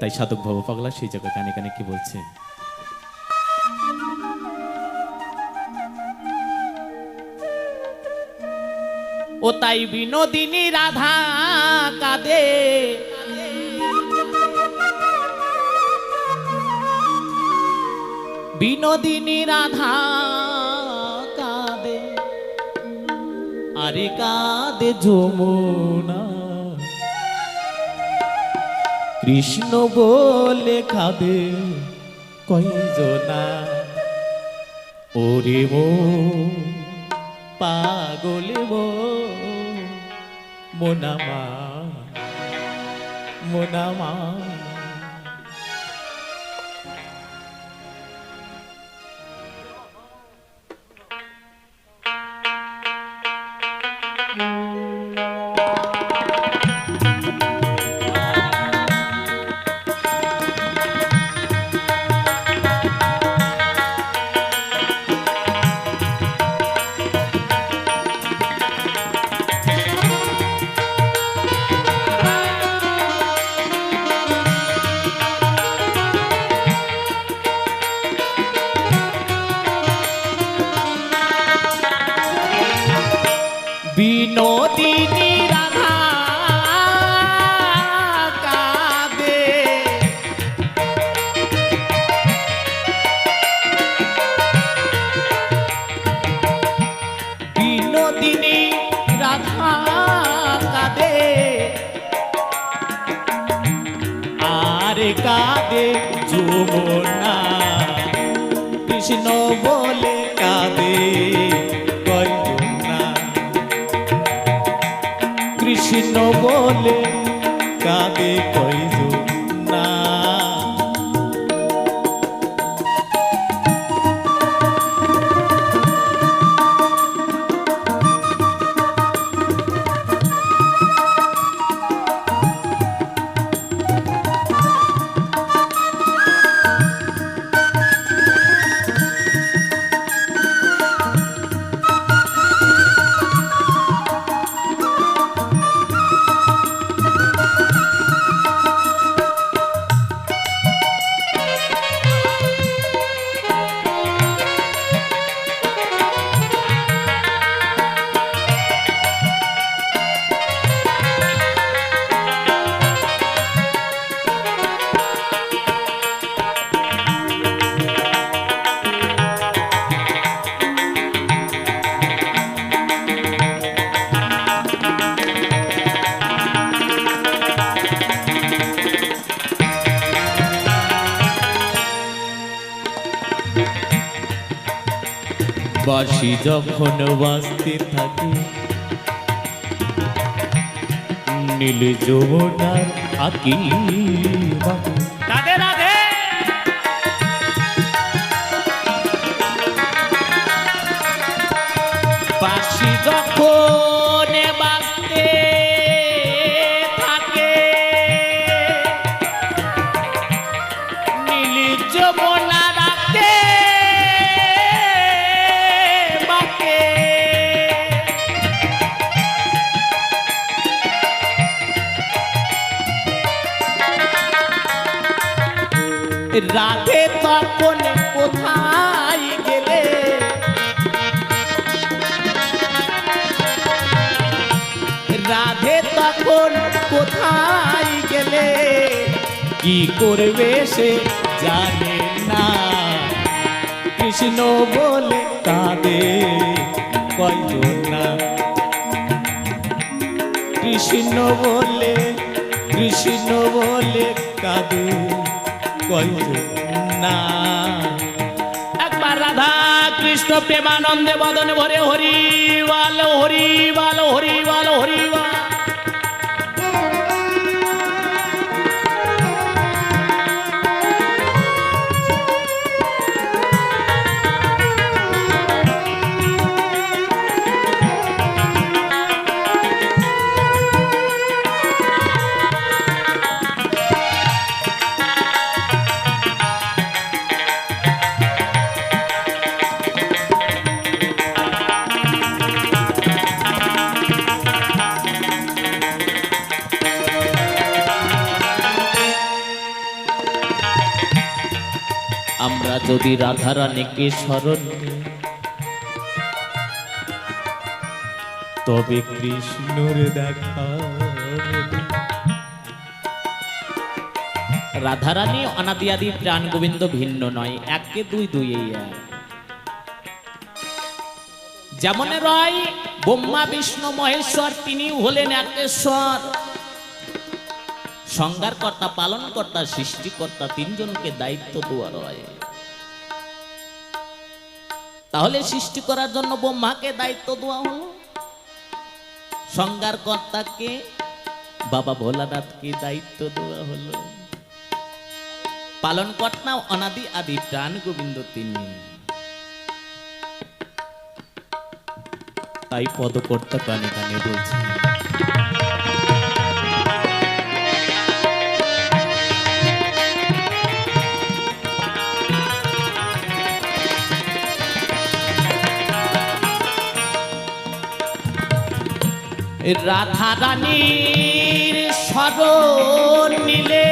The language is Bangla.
তাই সাধক ভব পাগলা সেই জায়গায় কানে কানে কি বলছে? ও তাই বিনোদিনী রাধা কাঁদে। বিনোদিনী রাধা কাঁদে। আরে কাঁদে যমুনা। কৃষ্ণ বলে খাবে কইজনা ওরে মো পাগলে মো মোনামা মোনামা কৃষ্ণ বলে কাঁদে কয়না কৃষ্ণ বলে বাসি যখন বাঁচতে থাকে। নীল যমুনার আকি রাধে রাধে। বাসি যখন বাঁচতে থাকে নীল যমুনা রাধে তখন কোথায় গেলে? রাধে তখন কোথায় গেলে? কি করবে সে জানে না। কৃষ্ণ বলে কাঁদে, কয়জনা কৃষ্ণ বলে কৃষ্ণ বলে কাঁদে। কয়জনা একবার রাধা কৃষ্ণ প্রেমানন্দে বদনে ভরে হরি বাল হরি বল। আমরা যদি রাধারানীকে স্মরণ তবে কৃষ্ণর দেখা। রাধারানী অনাদিয়াদি প্রাণ গোবিন্দ ভিন্ন নয় এককে দুই দুই যেমন রয়, ব্রহ্মা, বিষ্ণু, মহেশ্বর তিনি হলেন একেশ্বর সংজ্ঞার কর্তা পালন কর্তা সৃষ্টিকর্তা তিনজনকে দায়িত্ব দেওয়া রয়। তাহলে সৃষ্টি করার জন্য ব্রহ্মাকে দায়িত্ব দেওয়া হলো। সংজ্ঞার কর্তাকে বাবা ভোলানাথকে দায়িত্ব দেওয়া হলো। পালন কর্তা অনাদি আদি, প্রাণ গোবিন্দ তিনি। তাই পদকর্তা কানে কানে বলছেন রাধা রানীর স্মরণ নিলে